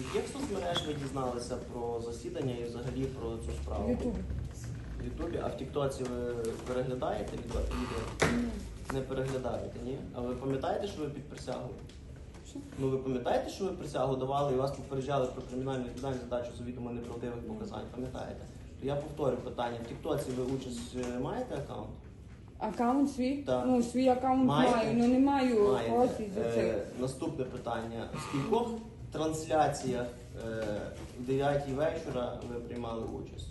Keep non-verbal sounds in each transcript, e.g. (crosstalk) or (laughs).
З яких соцмереж ви дізналися про засідання і взагалі про цю В справу? Ютубі. В Ютубі, а в Тіктоці ви переглядаєте відео? відео? Ні. Не переглядаєте, ні? А ви пам'ятаєте, що ви під присягою? Ну ви пам'ятаєте, що ви присягу давали і вас попереджали про кримінальну відповідальність за дачу завідомо неправдивих показань? Пам'ятаєте? То я повторю питання. В Тіктоці ви участь е, маєте аккаунт? Аккаунт свій? Так. Ну, свій аккаунт Маєте? маю, ну не маю Маєте. грошей за це. Е, наступне питання. Скількох трансляціях е, в 9 вечора ви приймали участь?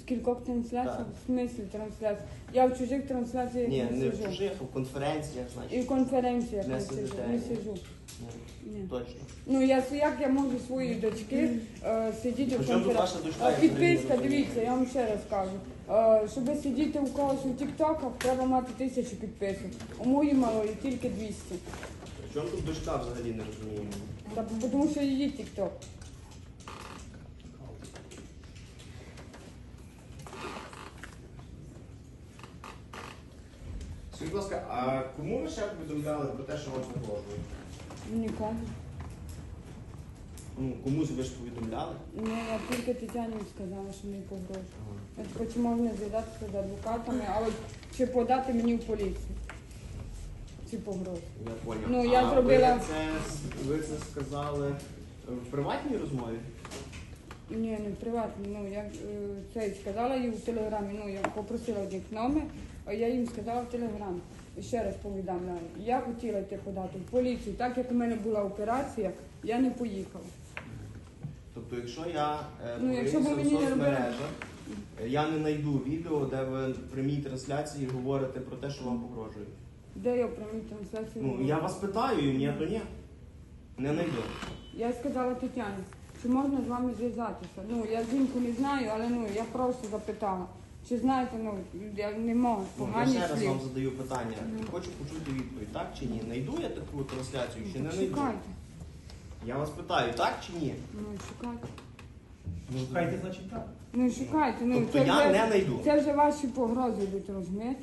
Скількох трансляцій? Так. В смислі трансляцій? Я в чужих трансляціях Ні, не, не в сижу. чужих, а в конференціях, І значить. в конференціях Не не, сижу. сидите? Не сижу. Ні, Ні. точно. Ну я як я можу свої дочки е, сидіти в тут конференції? ваша дочка? Я Підписка, взагалі не розумію. дивіться, я вам ще раз кажу. Е, щоб сидіти у когось у тіктоках, треба мати тисячу підписок. У моїй малої тільки 200. Чому тут дочка взагалі не розуміємо? Та, бо тому що її тікток. Скажіть, будь ласка, а кому ви ще повідомляли про те, що вам погрожують? Нікому. Ну, комусь ви ж повідомляли? Ну, я тільки Тетяні сказала, що мені погрожує. От хоч можна зв'язатися з адвокатами, а от чи подати мені в поліцію. Ці погрози. Я поняв. Ну, я а зробила- Ви це, ви це сказали в приватній розмові? Ні, не приватно. Ну я е, це й сказала їй в телеграмі. Ну я попросила їх номер, а я їм сказала в телеграмі. І ще раз повідомляю. Я хотіла йти подати в поліцію. Так як у мене була операція, я не поїхала. Тобто, якщо я е, Ну, якщо в мені не соцмережах, е, я не знайду відео, де ви в прямій трансляції говорите про те, що вам погрожують. Де я прямій трансляції? Ну, я вас питаю, ні, то ні. Не знайду. Я сказала Тетяні, чи можна з вами зв'язатися. Ну я жінку не знаю, але ну я просто запитала. Чи знаєте, ну я не можу Ну, я погані ще раз слів. вам задаю питання. Ну. Хочу почути відповідь, так чи ні? Найду я таку трансляцію чи не Ну, знайду? Шукайте. Я вас питаю, так чи ні? Ну шукайте. Шукайте, значить так. Ну шукайте. Ну Тобто це я вже, не знайду. Це вже ваші погрози йдуть, розумієте?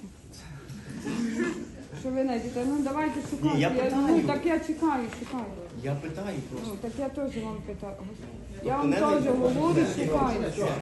(laughs) Що ви знайдете? Ну давайте шукайте. Ні, я питаю. ну так я чекаю, чекаю. Я питаю просто. Ну так я теж вам питаю. Тобто Я вам теж говорю, шукаю.